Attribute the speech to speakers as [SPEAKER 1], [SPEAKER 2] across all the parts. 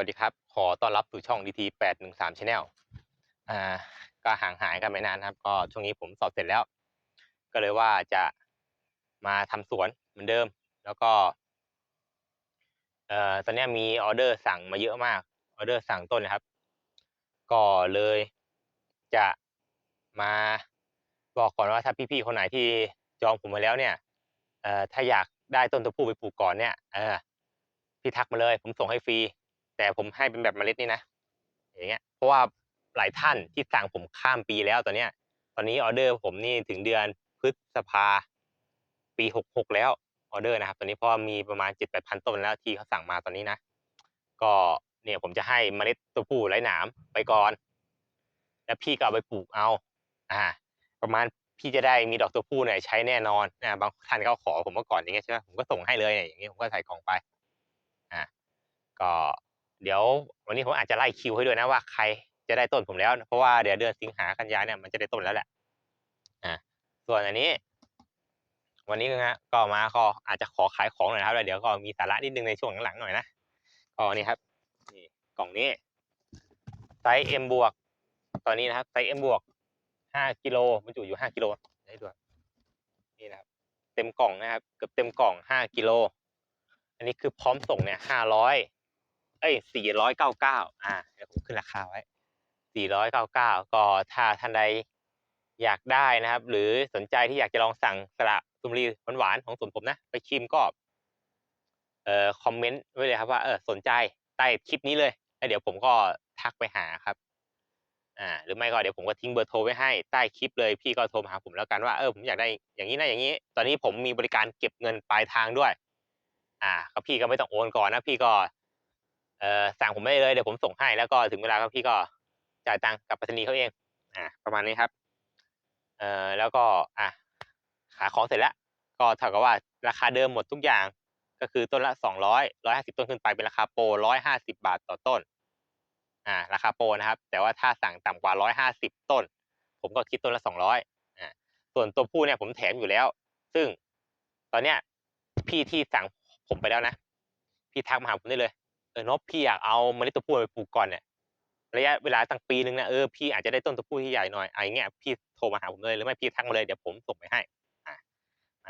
[SPEAKER 1] วัสดีครับ ขอต้อนรับสู่ช่อง DT 813 Channel อ่า ก็ห่างหายกันไม่นานครับ ก็ช่วงนี้ผมสอบเสร็จแล้ว ก็เลยว่าจะมาทำสวนเหมือนเดิม แล้วก็ เอ่อ ตอนนี้มีออเดอร์สั่งมาเยอะมาก ออเดอร์สั่งต้นนะครับ ก็เลยจะมาบอกก่อนว่าถ้าพี่ๆคนไหนที่จองผมมาแล้วเนี่ย เอ่อ ถ้าอยากได้ต้นตัวผู้ไปปลูกก่อนเนี่ย เออ พี่ทักมาเลย ผมส่งให้ฟรี แต่ผมให้เป็นแบบเมล็ดนี่นะ อย่างเงี้ย เพราะว่าหลายท่านที่สั่งผมข้ามปีแล้วตอนเนี้ย ตอนนี้ออเดอร์ผมนี่ถึงเดือนพฤษภา ปี66แล้วออเดอร์นะครับ ตอนนี้เพราะมีประมาณ7-8,000ต้นแล้วที่เขาสั่งมาตอนนี้นะ ก็เนี่ยผมจะให้เมล็ดตัวผู้ไร้หนามไปก่อน แล้วพี่ก็เอาไปปลูกเอา อ่า ประมาณพี่จะได้มีดอกตัวผู้เนี่ยใช้แน่นอนนะบางท่านก็ขอผมมาก่อนอย่างเงี้ยใช่ไหมผมก็ส่งให้เลยเนี่ยอย่างเงี้ยผมก็ใส่กล่องไป อ่า ก็ เดี๋ยววันนี้ผมอาจจะไล่คิวให้ด้วยนะว่าใครจะได้ต้นผมแล้ว เพราะว่าเดี๋ยวเดือนสิงหากันยาเนี่ยมันจะได้ต้นแล้วแหละอ่าส่วนอันนี้ วันนี้นะฮะก็มาก็อาจจะขอขายของหน่อยนะครับแล้วเดี๋ยวก็มีสาระนิดนึงในช่วงหลังๆหน่อยนะก็นี่ครับนี่กล่องนี้ไซส์ M บวกตอนนี้นะครับไซส์ M บวกห้ากิโลบรรจุอยู่ห้ากิโลได้ด้วยนี่นะครับ เต็มกล่องนะครับ เกือบเต็มกล่องห้ากิโลอันนี้คือพร้อมส่งเนี่ยห้าร้อย เอ้ยสี่ร้อยเก้าเก้าอ่าเดี๋ยวผมขึ้นราคาไว้สี่ร้อยเก้าเก้าก็ถ้าท่านใดอยากได้นะครับ หรือสนใจที่อยากจะลองสั่งสละสุมรีหวานๆของสวนผมนะ ไปชิมก็เอ่อคอมเมนต์ไว้เลยครับว่าเออสนใจใต้คลิปนี้เลยแล้วเดี๋ยวผมก็ทักไปหาครับอ่าหรือไม่ก็เดี๋ยวผมก็ทิ้งเบอร์โทรไว้ให้ใต้คลิปเลยพี่ก็โทรมาหาผมแล้วกันว่าเออผมอยากได้อย่างนี้นะอย่างนี้ ตอนนี้ผมมีบริการเก็บเงินปลายทางด้วย อ่าก็พี่ก็ไม่ต้องโอนก่อนนะ พี่ก็ เออสั่งผมได้เลยเดี๋ยวผมส่งให้แล้วก็ถึงเวลาก็พี่ก็จ่ายตังค์กับไปรษณีย์เขาเองอ่าประมาณนี้ครับเออแล้วก็อะหาของเสร็จแล้วก็เท่ากับว่าราคาเดิมหมดทุกอย่างก็คือต้นละสองร้อยร้อยห้าสิบต้นขึ้นไปเป็นราคาโปรร้อยห้าสิบาทต่อต้น อ่า ราคาโปรนะครับ แต่ว่าถ้าสั่งต่ำกว่าร้อยห้าสิบต้น ผมก็คิดต้นละสองร้อยอ่า ส่วนตัวผู้เนี่ยผมแถมอยู่แล้ว ซึ่งตอนเนี้ยพี่ที่สั่งผมไปแล้วนะ พี่ทักมาหาผมได้เลย เออนบพี่อยากเอาเมล็ดตัวผู้ไปปลูกก่อนเนี่ยระยะเวลาตั้งปีนึงนะเออพี่อาจจะได้ต้นตัวผู้ที่ใหญ่หน่อยอะไรเงี้ยพี่โทรมาหาผมเลยหรือไม่พี่ทักมาเลยเดี๋ยวผมส่งไปให้อ่า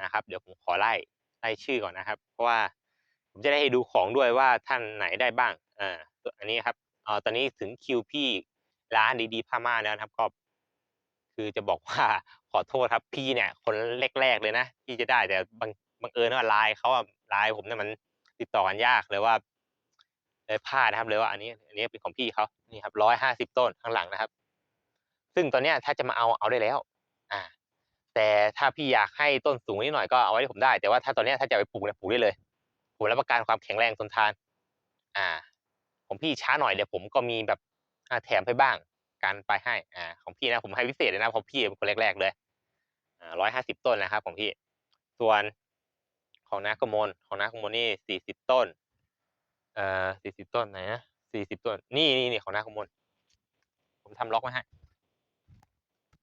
[SPEAKER 1] นะครับ เดี๋ยวผมขอไล่ไล่ชื่อก่อนนะครับ เพราะว่าผมจะได้ให้ดูของด้วยว่าท่านไหนได้บ้างอ่าอันนี้ครับอ่อตอนนี้ถึงคิวพี่ร้านดีๆพม่าแล้วนะครับก็คือจะบอกว่าขอโทษครับพี่เนี่ย คนแรกๆเลยนะที่จะได้แต่บังบังเอิญว่าไลน์เขาอะไลน์ผมเนี่ยมันติดต่อกันยากเลยว่า เลยพลาดนะครับเลยว่าอันนี้อันนี้เป็นของพี่เขานี่ครับร้อยห้าสิบต้นข้างหลังนะครับ ซึ่งตอนนี้ถ้าจะมาเอาเอาได้แล้ว อ่า แต่ถ้าพี่อยากให้ต้นสูงนิดหน่อยก็เอาไว้ให้ผมได้ แต่ว่าถ้าตอนนี้ถ้าจะไปปลูกเนี่ยปลูกได้เลยผมรับประกันความแข็งแรงทนทาน อ่าของพี่ช้าหน่อยเดี๋ยวผมก็มีแบบอ่าแถมไปบ้าง การไปให้ อ่า ของพี่นะผมให้พิเศษเลยนะเพราะพี่เป็นคนแรกๆเลยอ่าร้อยห้าสิบต้นนะครับของพี่ ส่วนของนักกมลของนักกมลนี่สี่สิบต้น อ่อสี่สิบต้นไหนนะสี่สิบต้น นี่นี่นี่ของนักกมลผมทำล็อกไว้ให้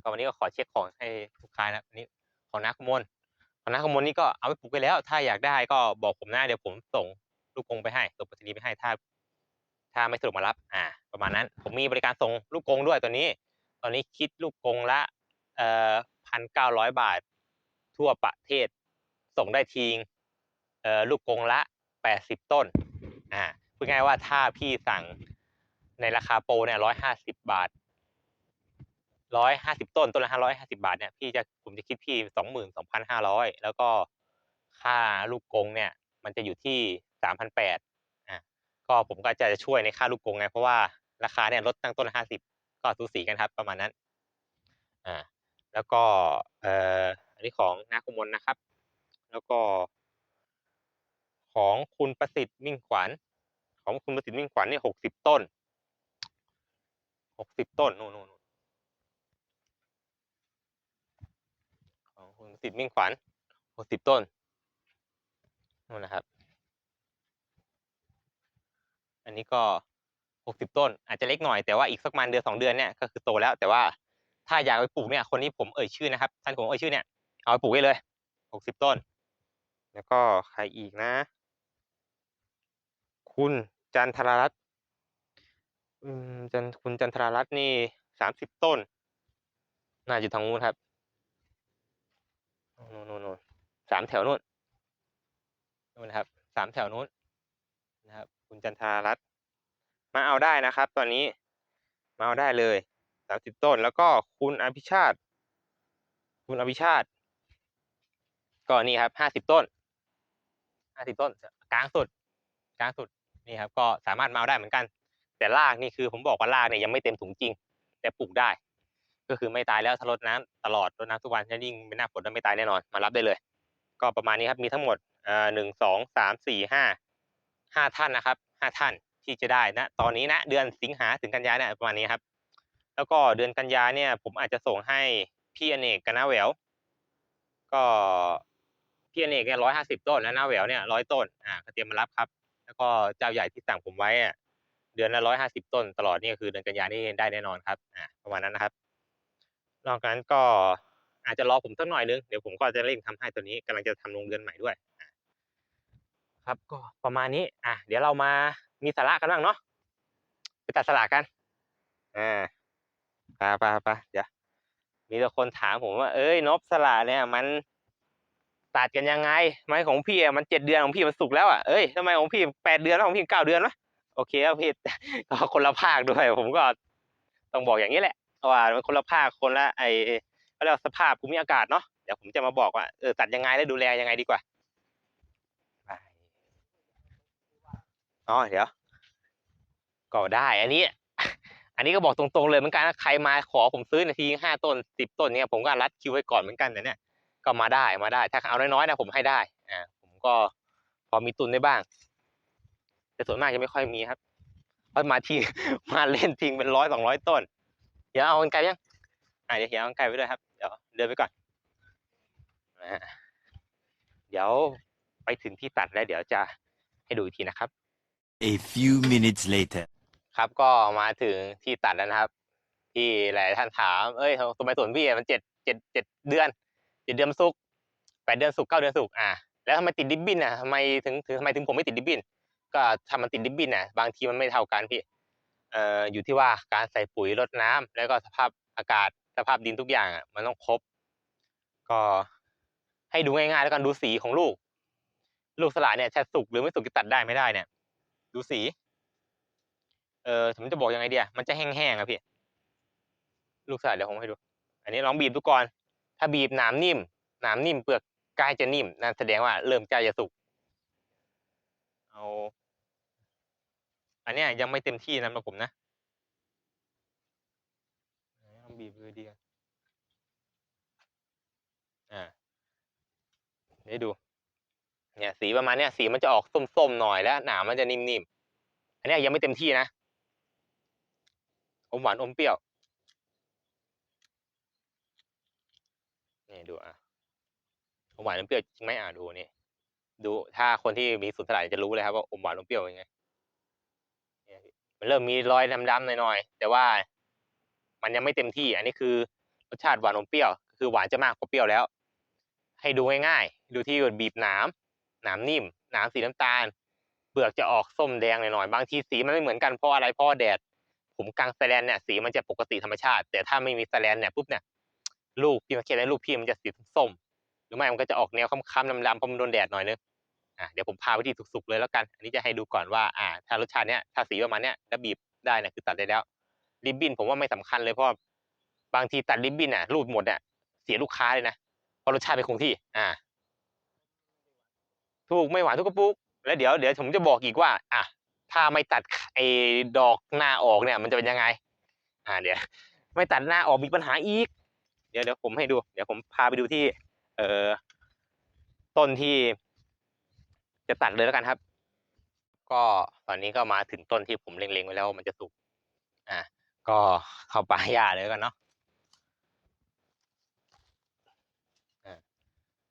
[SPEAKER 1] ก็วันนี้ก็ขอเช็คของให้ลูกค้านะนนี้ของนักกมลของนักกมลนี่ก็เอาไปปลูกไปแล้ว ถ้าอยากได้ก็บอกผมหนะเดี๋ยวผมส่งลูกกงไปให้ส่งปรษณีไปให้ถ้า ถ้าไม่สะดวกมารับ อ่า ประมาณนั้น ผมมีบริการส่งลูกกงด้วยตอนนี้ ตอนนี้คิดลูกกงละเอ่อพันเก้าร้อยบาท ทั่วประเทศ ส่งได้ทีงเอ่อลูกกงละแปดสิบต้น อ่าพูดง่ายว่าถ้าพี่สั่งในราคาโปรเนี่ยร้อยห้าสิบบาทร้อยห้าสิบต้นต้นละห้าร้อยห้าสิบาทเนี่ยพี่จะผมจะคิดพี่สองหมื่นสองพันห้าร้อยแล้วก็ค่าลูกกงเนี่ย มันจะอยู่ที่สามพันแปดอ่าก็ผมก็จะช่วยในค่าลูกกงไงเพราะว่าราคาเนี่ยลดตั้งต้นห้าสิบก็สูสีกันครับ ประมาณนั้นอ่าแล้วก็เอ่ออันนี้ของนาคมลนะครับ แล้วก็ ของคุณประสิทธิ์มิ่งขวัญของคุณประสิทธิ์มิ่งขวัญนี่หกสิบต้นหกสิบต้นนู่นนู่นของคุณประสิทธิ์มิ่งขวัญหกสิบต้นนู่นนะครับ อันนี้ก็หกสิบต้น อาจจะเล็กหน่อยแต่ว่าอีกสักมาณเดือนสองเดือนเนี่ยก็คือโตแล้ว แต่ว่าถ้าอยากไปปลูกเนี่ย คนนี้ผมเอ่ยชื่อนะครับท่านผมเอ่ยชื่อเนี่ยเอาไปปลูกได้เลยหกสิบต้น แล้วก็ใครอีกนะ คุณจันทรรัตน์อืมจันคุณจันทรารัตน์นี่สามสิบต้น น่าจะทางนู้นครับนู่นนู่นนู่นสามแถวโนู้นนู่นนะครับสามแถวโน้นนะครับ คุณจันทรารัตน์มาเอาได้นะครับ ตอนนี้มาเอาได้เลยสามสิบต้น แล้วก็คุณอภิชาติ คุณอภิชาติก็นี่ครับห้าสิบต้นห้าสิบต้น กลางสุด กลางสุด นี่ครับก็สามารถมาได้เหมือนกัน แต่รากนี่คือผมบอกว่ารากเนี่ยยังไม่เต็มถุงจริง แต่ปลูกได้ ก็คือไม่ตายแล้วถ้ารดน้ำตลอดรดน้ำทุกวันถ้ายิ่งเป็นหน้าฝนแล้วไม่ตายแน่นอนมารับได้เลย ก็ประมาณนี้ครับมีทั้งหมดเอ่อหนึ่งสองสามสี่ห้าห้าท่านนะครับห้าท่านที่จะได้นะ ตอนนี้นะเดือนสิงหาถึงกันยาเนี่ยประมาณนี้ครับ แล้วก็เดือนกันยาเนี่ย ผมอาจจะส่งให้พี่อเนกกับน้าแหววก็พี่อเนกเนี่ยร้อยห้าสิบต้นแล้วน้าแหววเนี่ยร้อยต้นอ่าก็เตรียมมารับครับ แล้วก็เจ้าใหญ่ที่สั่งผมไว้อะเดือนละร้อยห้าสิบต้นตลอดนี่ก็คือเดือนกันยานี่ได้แน่นอนครับอ่าประมาณนั้นนะครับ นอกจากนั้นก็อาจจะรอผมสักหน่อยนึงเดี๋ยวผมก็จะเร่งทำให้ตัวนี้กำลังจะทำโรงเรือนใหม่ด้วยครับก็ประมาณนี้ อะ เดี๋ยวเรามามีสาระกันบ้างเนาะไปตัดสลากกันอ่าไปไปไปเดี๋ยวมีแต่คนถามผมว่า เอ้ยนบสละเนี่ยมัน ตัดกันยังไง ไม้ของพี่มันเจ็ดเดือนของพี่มันสุกแล้วอะเอ้ยทำไมของพี่แปดเดือนแล้วของพี่เก้าเดือนวะโอเคครับพี่ก็คนละภาคด้วย ผมก็ต้องบอกอย่างนี้แหละว่ามันคนละภาคคนละไอเขาเรียกว่าสภาพภูมิอากาศเนาะเดี๋ยวผมจะมาบอกว่าเออตัดยังไงและดูแลยังไงดีกว่าอ๋อเดี๋ยวก็ได้อันนี้ อันนี้ก็บอกตรงๆเลยเหมือนกันนะใครมาขอผมซื้อนาทีห้าต้นสิบต้นเนี่ยผมก็รัดคิวไว้ก่อนเหมือนกันแต่เนี่ย ก็มาได้มาได้ ถ้าเอาน้อยๆนะผมให้ได้อ่าผมก็พอมีตุนได้บ้าง แต่ส่วนมากจะไม่ค่อยมีครับเพราะมาทีมาเล่นทิ้งเป็นร้อยสองร้อยต้น เดี๋ยวเอากันไกลยังอ่าเดี๋ยวเดี๋ยวเอากันไกลไปด้วยครับเดี๋ยวเดินไปก่อนอ่าเดี๋ยวไปถึงที่ตัดแล้วเดี๋ยวจะให้ดูอีกทีนะครับ
[SPEAKER 2] A few minutes later.
[SPEAKER 1] ครับก็มาถึงที่ตัดแล้วนะครับ ที่หลายท่านถาม เอ้ยทำไมสวนพี่อะมันเจ็ดเจ็ดเจ็ดเดือน เจ็ดเดือนสุกแปดเดือนสุกเก้าเดือนสุกอะแล้วทำไมติดดิบบินอะทำไมถึงถึงทำไมถึงผมไม่ติดดิบบิน ก็ถ้ามันติดดิบบินอะบางทีมันไม่เท่ากันพี่เอ่ออยู่ที่ว่าการใส่ปุ๋ยรดน้ำแล้วก็สภาพอากาศสภาพดินทุกอย่างอะมันต้องครบ ก็ให้ดูง่ายๆแล้วกันดูสีของลูก ลูกสละเนี่ยจะสุกหรือไม่สุกจะตัดได้ไม่ได้เนี่ย ดูสี เออผมจะบอกยังไงเดียมันจะแห้งๆอะพี่ ลูกสลัดเดี๋ยวผมให้ดู อันนี้ลองบีบดูก่อน ถ้าบีบหนามนิ่ม หนามนิ่มเปลือกกล้จะนิ่มนั่นแสดงว่าเริ่มใกล้จะสุกเอาอันนี้ยังไม่เต็มที่นะสำหรับผมนะลองบีบดูดีกันอ่าได้ดูเนี่ยสีประมาณเนี้ยสีมันจะออกส้มๆหน่อยแล้วหนามมันจะนิ่มๆ อันนี้ยังไม่เต็มที่นะ อมหวานอมเปรี้ยว นี่ดูอะอมหวานอมเปรี้ยวจริงไหมอะดูนี่ดูถ้าคนที่มีสูตรสลัดจะรู้เลยครับว่าอมหวานอมเปรี้ยวเป็นไงมันเริ่มมีรอยดำๆหน่อยๆแต่ว่ามันยังไม่เต็มที่ อันนี้คือรสชาติหวานอมเปรี้ยว คือหวานจะมากกว่าเปรี้ยวแล้ว ให้ดูง่ายๆ ดูที่บีบหนามหนามนิ่มหนามสีน้ำตาลเปลือกจะออกส้มแดงหน่อยๆบางทีสีมันไม่เหมือนกันเพราะอะไรเพราะแดดผมกลางแสลนเนี่ยสีมันจะปกติธรรมชาติ แต่ถ้าไม่มีแสลนเนี่ยปุ๊บเนี่ย ลูกพี่มาเขียนในลูกพี่มันจะสีส้มหรือไม่มันก็จะออกแนวค้ำๆดำๆเพราะมันโดนแดดหน่อยนึงอะเดี๋ยวผมพาไปที่สุกๆเลยแล้วกัน อันนี้จะให้ดูก่อนว่าอ่าถ้ารสชาติเนี้ยถ้าสีประมาณเนี้ยแล้วบีบได้นี่ยคือตัดได้แล้วริบบิ้นผมว่าไม่สำคัญเลยเพราะบางทีตัดริบบิ้นอะรูดหมดเนี่ยเสียลูกค้าเลยนะเพราะรสชาติไม่คงที่ อ่า ถูกไม่หวานทุกกระปุก แล้วเดี๋ยวเดี๋ยวผมจะบอกอีกว่า อะถ้าไม่ตัดไอ้ดอกหน้าออกเนี่ย มันจะเป็นยังไง อ่าเดี๋ยวไม่ตัดหน้าออกมีปัญหาอีก ดี๋ยวเดี๋ยวผมให้ดู เดี๋ยวผมพาไปดูที่ เอ่อต้นที่ จะตัดเลยแล้วกันครับ ก็ตอนนี้ก็มาถึงต้นที่ผมเล็งๆไว้แล้ว มันจะสุกอะก็เข้าป่าหญ้าเลยกันเนาะอะ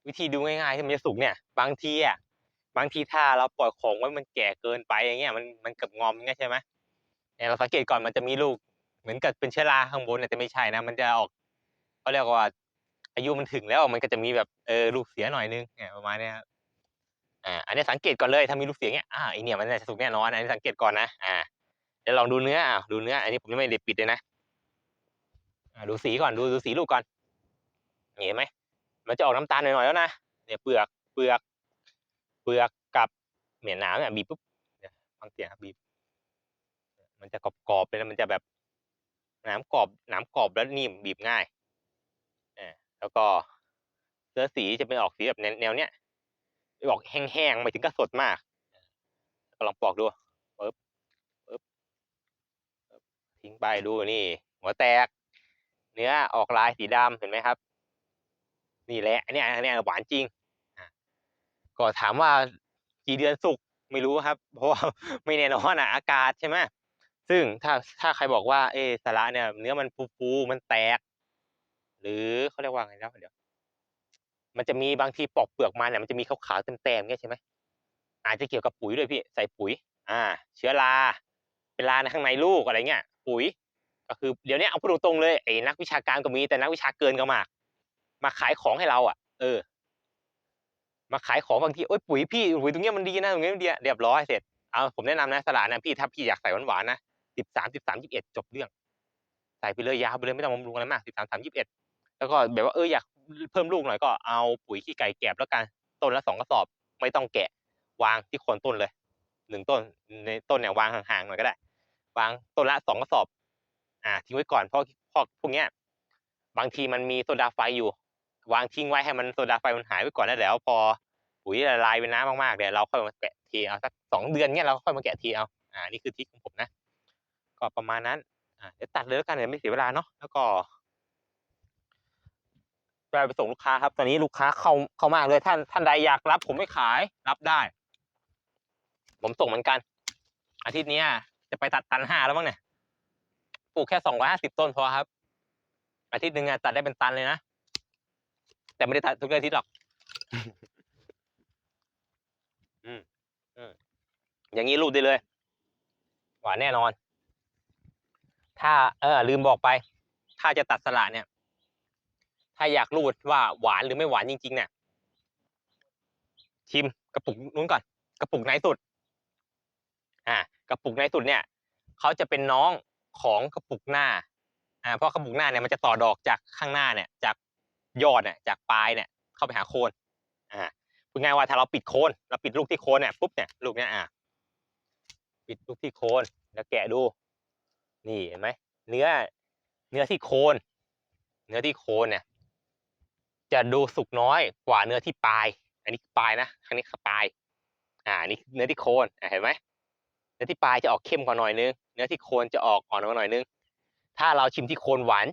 [SPEAKER 1] วิธีดูง่ายๆที่มันจะสุกเนี่ย บางทีอะบางทีถ้าเราปล่อยของไว้มันแก่เกินไปอย่างเงี้ยมันมันเกับงอมอย่างเงี้ยใช่ไหมเนี่ยเราสังเกตก่อนมันจะมีลูก เหมือนกับเป็นเชื้อราข้างบนเนี่ยแต่ไม่ใช่นะ มันจะออก เขาเรียกว่า อายุมันถึงแล้วมันก็จะมีแบบเออลูกเสียหน่อยนึงเนี่ยประมาณนี้ครับอ่าอันนี้สังเกตก่อนเลยถ้ามีลูกเสียเงี้ยอ่าไอเนี่ยมันจะสุกแน่นอนอันนี้สังเกตก่อนนะอ่าเดี๋ยวลองดูเนื้ออะดูเนื้อ อันนี้ผมยังไม่ได้ปิดเลยนะอะดูสีก่อนดูดูสีลูกก่อนเห็นไหมมันจะออกน้ำตาลหน่อยๆแล้วนะเนี่ยเปลือกเปลือก เปลือกกับเหมียนหนามเนี่ยบีบปุ๊บเนี่ยฟังเสียงครับบีบ มันจะกรอบๆเลยนะมันจะแบบหนามกรอบหนามกรอบแล้วนิ่มบีบง่าย แล้วก็เนื้อสีจะเป็นออกสีแบบแนวเนี้ยออกแห้งๆไม่ถึงกับสดมากก็ลองปอกดูปึ๊บปึ๊บปึ๊บทิ้งไปดูนี่ หัวแตก เนื้อออกลายสีดำเห็นไหมครับ นี่แหละอันเนี้ยอันเนี้ยหวานจริงก็ถามว่ากี่เดือนสุกไม่รู้ครับ เพราะว่าไม่แน่นอนอะอากาศใช่ไหมซึ่งถ้าถ้าใครบอกว่าเออสาระเนี่ย เนื้อมันฟูๆมันแตก หรือเขาเรียกว่าไงนะเดี๋ยว มันจะมีบางทีปอกเปลือกมาเนี่ยมันจะมีขาวๆเต็มๆเนี่ยใช่ไหมอาจจะเกี่ยวกับปุ๋ยด้วยพี่ใส่ปุ๋ย อ่า เชื้อราเป็นราในข้างในลูกอะไรเงี้ย ปุ๋ย ก็คือเดี๋ยวนี้เอาพูดตรงๆเลยไอ้นักวิชาการก็มีแต่นักวิชาเกินก็มาก มาขายของให้เราอะ เออ มาขายของบางทีโอ้ยปุ๋ยพี่ปุ๋ยตรงเนี้ยมันดีนะตรงเนี้ยมันดีเรียบร้อยเสร็จเอาผมแนะนำนะสลัดนะพี่ถ้าพี่อยากใส่หวานๆนะสิบสามสิบสามยี่สิบเอ็ดจบเรื่อง ใส่ไปเลยยาวไปเลยไม่ต้องบำรุงอะไรมากสิบสามสามยี่สิบเอ็ด แล้วก็แบบว่าเอออยากเพิ่มลูกหน่อยก็เอาปุ๋ยขี้ไก่แกบแล้วกันต้นละสองกระสอบไม่ต้องแกะ วางที่โคนต้นเลยหนึ่งต้นในต้นเนี่ยวางห่างๆหน่อยก็ได้ วางต้นละสองกระสอบ อ่า ทิ้งไว้ก่อนเพราะพราะพวกเนี้ย บางทีมันมีโซดาไฟอยู่ วางทิ้งไว้ให้มันโซดาไฟมันหายไปก่อนแล้วเดี๋ยวพอปุ๋ยละลายเป็นน้ำมากๆเดี๋ยวเราค่อยมาแกะทีเอาสักสองเดือนเนี้ยเราค่อยมาแกะทีเอาอ่านี่คือทริคของผมนะ ก็ประมาณนั้นอ่าเดี๋ยวตัดเลยแล้วกันเดี๋ยวไม่เสียเวลาเนาะแล้วก็ ไปไปส่งลูกค้าครับ ตอนนี้ลูกค้าเข้าเข้ามากเลยท่านท่านใดอยากรับ ผมไม่ขายรับได้ ผมส่งเหมือนกัน อาทิตย์เนี้ยจะไปตัดตันห้าแล้วมั้งเนี่ยปลูกแค่สองร้อยห้าสิบต้นพอครับ อาทิตย์หนึ่งอะตัดได้เป็นตันเลยนะแต่ไม่ได้ตัดทุกอาทิตย์หรอกอืมอืมอย่างนี้รูดได้เลย หวานแน่นอน ถ้า เออ ลืมบอกไป ถ้าจะตัดสละเนี่ย ถ้าอยากรูดว่าหวานหรือไม่หวานจริงๆเนี่ยชิมกระปุกนู้นก่อน กระปุกไหนสุด อ่า กระปุกในสุดเนี่ยเขาจะเป็นน้องของกระปุกหน้า อ่า เพราะกระปุกหน้าเนี่ยมันจะต่อดอกจากข้างหน้าเนี่ย จากยอดเนี่ย จากปลายเนี่ย เข้าไปหาโคน อ่าพูดง่ายว่าถ้าเราปิดโคน เราปิดลูกที่โคนเนี่ยปุ๊บเนี่ยลูกเนี่ยอ่าปิดลูกที่โคนแล้วแกะดู นี่เห็นไหมเนื้อ เนื้อที่โคน เนื้อที่โคนเนี่ย จะดูสุกน้อยกว่าเนื้อที่ปลาย อันนี้ปลายนะครั้งนี้คือปลาย อ่านี่เนื้อที่โคนเห็นไหมเนื้อที่ปลายจะออกเข้มกว่าหน่อยนึง เนื้อที่โคนจะออกอ่อนกว่าหน่อยนึง ถ้าเราชิมที่โคนหวาน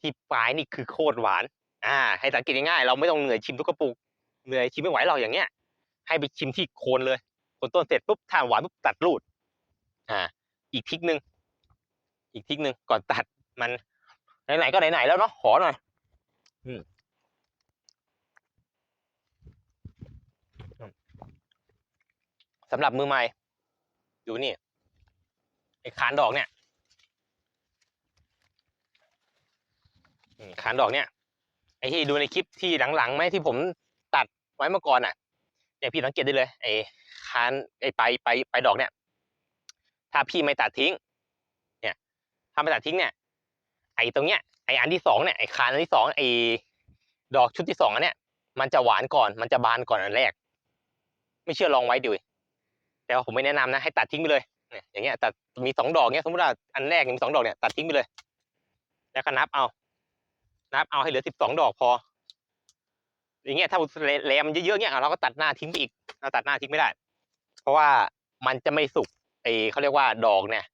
[SPEAKER 1] ที่ปลายนี่คือโคตรหวาน อ่า ให้สังเกตง่ายๆเราไม่ต้องเหนื่อยชิมทุกกระปุก เหนื่อยชิมไม่ไหวหรอกอย่างเงี้ย ให้ไปชิมที่โคนเลยโคนต้นเสร็จปุ๊บถ้าหวานปุ๊บตัดรูด อ่า อีกทิกหนึ่งอีกทิกหนึ่งก่อนตัดมันไหนๆก็ไหนๆแล้วเนาะขอหน่อย อืม สำหรับมือใหม่ดูนี่ไอ้คานดอกเนี่ยอืมคานดอกเนี่ยไอ้ที่ดูในคลิปที่หลังๆไหมที่ผมตัดไว้เมื่อก่อนอะเนี่ยพี่สังเกตได้เลย ไอ้คานไอ้ไปไปไปดอกเนี่ย ถ้าพี่ไม่ตัดทิ้ง เนี่ยถ้าไม่ตัดทิ้งเนี่ย ไอ้ตรงเนี้ยไอ้อันที่สองเนี่ยไอ้คานอันที่สองไอ้ดอกชุดที่สองอันเนี้ยมันจะหวานก่อน มันจะบานก่อนอันแรก ไม่เชื่อลองไว้ดู แต่ว่าผมไม่แนะนำนะให้ตัดทิ้งไปเลยเนี่ยอย่างเงี้ยตัดมีสองดอกเนี้ยสมมติว่าอันแรกมีสองดอกเนี่ยตัดทิ้งไปเลย แล้วก็นับเอา นับเอาให้เหลือสิบสองดอกพอ อย่างเงี้ยถ้าแหลมเยอะๆเงี้ยเราก็ตัดหน้าทิ้งไปอีกเราตัดหน้าทิ้งไม่ได้ เพราะว่ามันจะไม่สุกไอเขาเรียกว่าดอกเนี่ย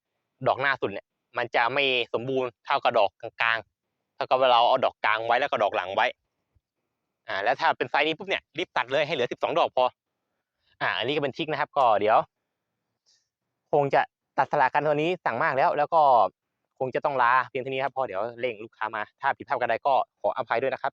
[SPEAKER 1] ดอกหน้าสุดเนี่ย มันจะไม่สมบูรณ์เท่ากับดอกกลางๆเท่ากับเราเอาดอกกลางไว้แล้วก็ดอกหลังไว้อ่าแล้วถ้าเป็นไซส์นี้ปุ๊บเนี่ยรีบตัดเลยให้เหลือสิบสองดอกพอ อ่าอันนี้ก็เป็นทิกนะครับ ก็เดี๋ยว คงจะตัดสลากกันตัวนี้สั่งมากแล้ว แล้วก็คงจะต้องลาเพียงเท่านี้ครับพอเดี๋ยวเร่งลูกค้ามา ถ้าผิดพลาดกันใดก็ขออภัยด้วยนะครับ